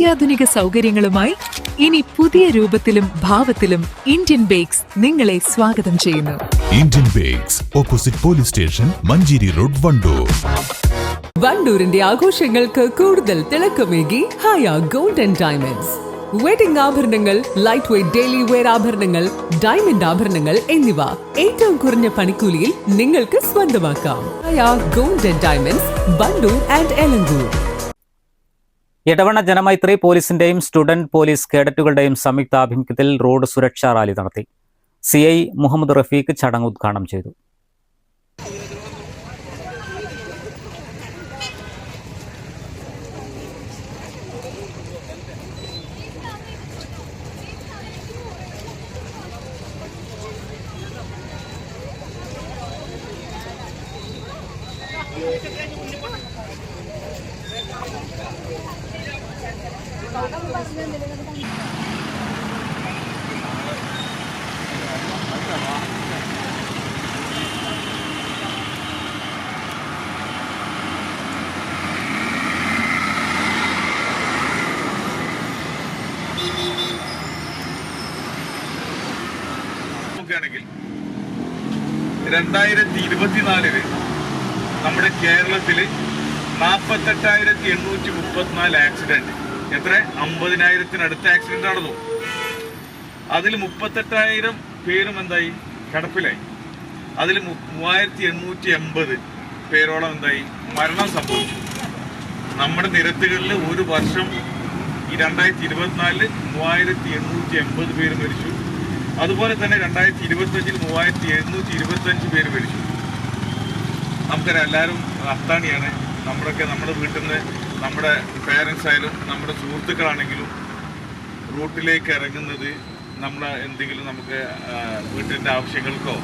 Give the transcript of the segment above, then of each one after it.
അത്യാധുനിക സൗകര്യങ്ങളുമായി ഇനി പുതിയ രൂപത്തിലും ഭാവത്തിലും ഇന്ത്യൻ ബേക്സ് നിങ്ങളെ സ്വാഗതം ചെയ്യുന്നു. Indian bakes opposite police station Manjeri road Wandoor. വണ്ടൂരിന്റെ ആഘോഷങ്ങൾക്ക് കൂടുതൽ തിളക്കമേകി Haya gold and diamonds. Wedding ആഭരണങ്ങൾ ലൈറ്റ് വെയ്റ്റ് ഡെയിലി വെയർ ആഭരണങ്ങൾ ഡയമണ്ട് ആഭരണങ്ങൾ എന്നിവ ഏറ്റവും കുറഞ്ഞ പണിക്കൂലിയിൽ നിങ്ങൾക്ക് സ്വന്തമാക്കാം. Haya gold and diamonds Wandoor and Elankur. Edavanna Janamaithri പോലീസിന്റെയും സ്റ്റുഡന്റ് പോലീസ് കേഡറ്റുകളുടെയും സംയുക്താഭിമുഖ്യത്തിൽ റോഡ് സുരക്ഷാ റാലി നടത്തി. സി ഐ മുഹമ്മദ് റഫീഖ് ചടങ്ങ് ഉദ്ഘാടനം ചെയ്തു. രണ്ടായിരത്തി ഇരുപത്തിനാലിൽ നമ്മുടെ കേരളത്തിൽ നാൽപ്പത്തെട്ടായിരത്തി എണ്ണൂറ്റി മുപ്പത്തിനാല് ആക്സിഡന്റ് എത്ര? അമ്പതിനായിരത്തിനടുത്ത ആക്സിഡന്റ് നടന്നു അതിൽ മുപ്പത്തെട്ടായിരം പേരും എന്തായി? കിടപ്പിലായി. അതിൽ മൂവായിരത്തി എണ്ണൂറ്റി എൺപത് പേരോളം എന്തായി? മരണം സംഭവിച്ചു. നമ്മുടെ നിരത്തുകളിൽ ഒരു വർഷം ഈ രണ്ടായിരത്തി ഇരുപത്തിനാലിൽ മൂവായിരത്തി എണ്ണൂറ്റി എൺപത് പേര് മരിച്ചു. അതുപോലെ തന്നെ രണ്ടായിരത്തി ഇരുപത്തഞ്ചിൽ മൂവായിരത്തി എഴുന്നൂറ്റി ഇരുപത്തഞ്ച് പേര് മരിച്ചു. നമുക്കറിയാം എല്ലാവരും അത്താണിയാണ്. നമ്മുടെയൊക്കെ നമ്മുടെ വീട്ടിൽ നിന്ന് നമ്മുടെ പേരൻസ് ആയാലും നമ്മുടെ സുഹൃത്തുക്കളാണെങ്കിലും റൂട്ടിലേക്ക് ഇറങ്ങുന്നത് നമ്മൾ എന്തെങ്കിലും നമുക്ക് വീട്ടിന്റെ ആവശ്യങ്ങൾക്കോ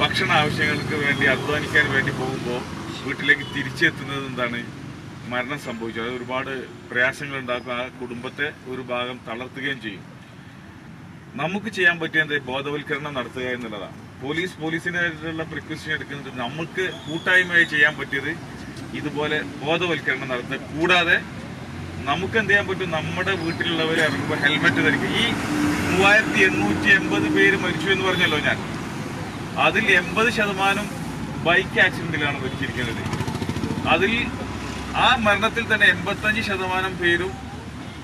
ഭക്ഷണ ആവശ്യങ്ങൾക്ക് വേണ്ടി അധ്വാനിക്കാൻ വേണ്ടി പോകുമ്പോൾ വീട്ടിലേക്ക് തിരിച്ചെത്തുന്നത് എന്താണ്? മരണം സംഭവിച്ചു. അത് ഒരുപാട് പ്രയാസങ്ങൾ ഉണ്ടാക്കും. ആ കുടുംബത്തെ ഒരു ഭാഗം തളർത്തുകയും ചെയ്യും. നമുക്ക് ചെയ്യാൻ പറ്റിയത് ബോധവൽക്കരണം നടത്തുക എന്നുള്ളതാണ്. പോലീസ് പോലീസിനായിട്ടുള്ള പ്രിക്വസ്റ്റ് എടുക്കുന്നത് നമുക്ക് കൂട്ടായ്മയായി ചെയ്യാൻ പറ്റിയത് ഇതുപോലെ ബോധവൽക്കരണം നടത്തുക കൂടാതെ നമുക്ക് എന്ത് ചെയ്യാൻ പറ്റും? നമ്മുടെ വീട്ടിലുള്ളവർ ഇറങ്ങുമ്പോൾ ഹെൽമെറ്റ് ധരിക്കുക ഈ മൂവായിരത്തി എണ്ണൂറ്റി എൺപത് പേര് മരിച്ചു എന്ന് പറഞ്ഞല്ലോ ഞാൻ. അതിൽ എൺപത് ശതമാനം ബൈക്ക് ആക്സിഡന്റിലാണ് മരിച്ചിരിക്കുന്നത്. അതിൽ ആ മരണത്തിൽ തന്നെ എൺപത്തഞ്ച് ശതമാനം പേരും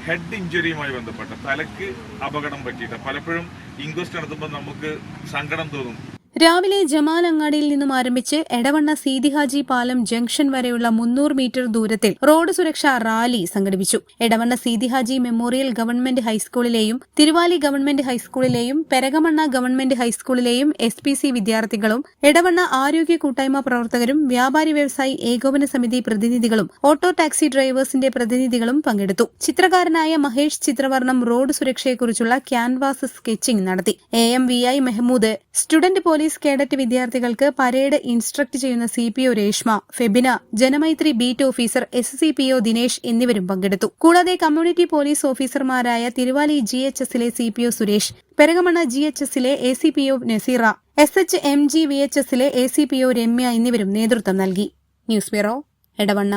ഹെഡ് ഇഞ്ചുറിയുമായി ബന്ധപ്പെട്ട തലക്ക് അപകടം പറ്റിയിട്ട്. പലപ്പോഴും ഇൻക്വസ്റ്റ് നടത്തുമ്പോൾ നമുക്ക് സങ്കടം തോന്നും. രാവിലെ ജമാൽ അങ്ങാടിയിൽ നിന്നും ആരംഭിച്ച് എടവണ്ണ സീതിഹാജി പാലം ജംഗ്ഷൻ വരെയുള്ള മുന്നൂറ് മീറ്റർ ദൂരത്തിൽ റോഡ് സുരക്ഷാ റാലി സംഘടിപ്പിച്ചു. എടവണ്ണ സീതിഹാജി മെമ്മോറിയൽ ഗവൺമെന്റ് ഹൈസ്കൂളിലെയും തിരുവാലി ഗവൺമെന്റ് ഹൈസ്കൂളിലെയും പെരകമണ്ണ ഗവൺമെന്റ് ഹൈസ്കൂളിലെയും എസ് പി സി വിദ്യാർത്ഥികളും എടവണ്ണ ആരോഗ്യ കൂട്ടായ്മ പ്രവർത്തകരും വ്യാപാരി വ്യവസായി ഏകോപന സമിതി പ്രതിനിധികളും ഓട്ടോ ടാക്സി ഡ്രൈവേഴ്സിന്റെ പ്രതിനിധികളും പങ്കെടുത്തു. ചിത്രകാരനായ മഹേഷ് ചിത്രവർണം റോഡ് സുരക്ഷയെക്കുറിച്ചുള്ള ക്യാൻവാസ് സ്കെച്ചിംഗ് നടത്തി. A M V I Mehmood student police cadet വിദ്യാർത്ഥികൾക്ക് പരേഡ് ഇൻസ്ട്രക്ട് ചെയ്യുന്ന C P O Reshma Febina Janamaithri beat officer S C P O Dinesh എന്നിവരും പങ്കെടുത്തു. കൂടാതെ കമ്മ്യൂണിറ്റി പോലീസ് ഓഫീസർമാരായ തിരുവാലി ജി എച്ച് എസിലെ C P O Suresh Perakamanna G H എസിലെ A C P O Naseera S H M G V H എസിലെ A C P O Ramya എന്നിവരും നേതൃത്വം നൽകി. News bureau Edavanna.